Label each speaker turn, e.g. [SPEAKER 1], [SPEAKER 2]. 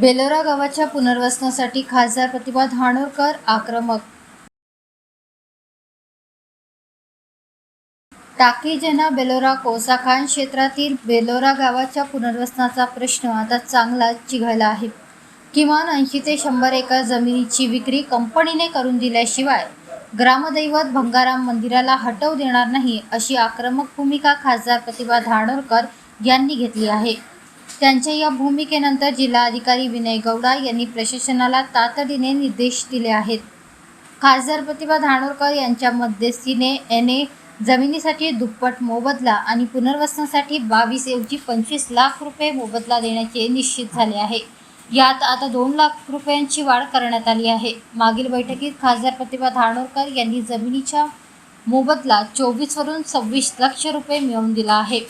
[SPEAKER 1] बेलोरा गावाच्या पुनर्वसनासाठी खासदार प्रतिभा धानोरकर आक्रमक. टाकीजना बेलोरा कोसाखान क्षेत्रातील बेलोरा गावाच्या पुनर्वसनाचा प्रश्न आता चांगलाच चिघळला आहे. किमान ऐंशी ते शंभर एकर जमिनीची विक्री कंपनीने करून दिल्याशिवाय ग्रामदैवत भंगाराम मंदिराला हटव देणार नाही अशी आक्रमक भूमिका खासदार प्रतिभा धानोरकर यांनी घेतली आहे. त्यांच्या या भूमिकेनंतर जिल्हाधिकारी विनय गौडा यांनी प्रशासनाला तातडीने निर्देश दिले आहेत. खासदार प्रतिभा धानोरकर यांच्या मध्यस्थीने एन ए जमिनीसाठी दुप्पट मोबदला आणि पुनर्वसनासाठी बावीस ऐवजी पंचवीस लाख रुपये मोबदला देण्याचे निश्चित झाले आहे. यात आता दोन लाख रुपयांची वाढ करण्यात आली आहे. मागील बैठकीत खासदार प्रतिभा धानोरकर यांनी जमिनीच्या मोबदला चोवीसवरून सव्वीस लक्ष रुपये मिळवून दिला आहे.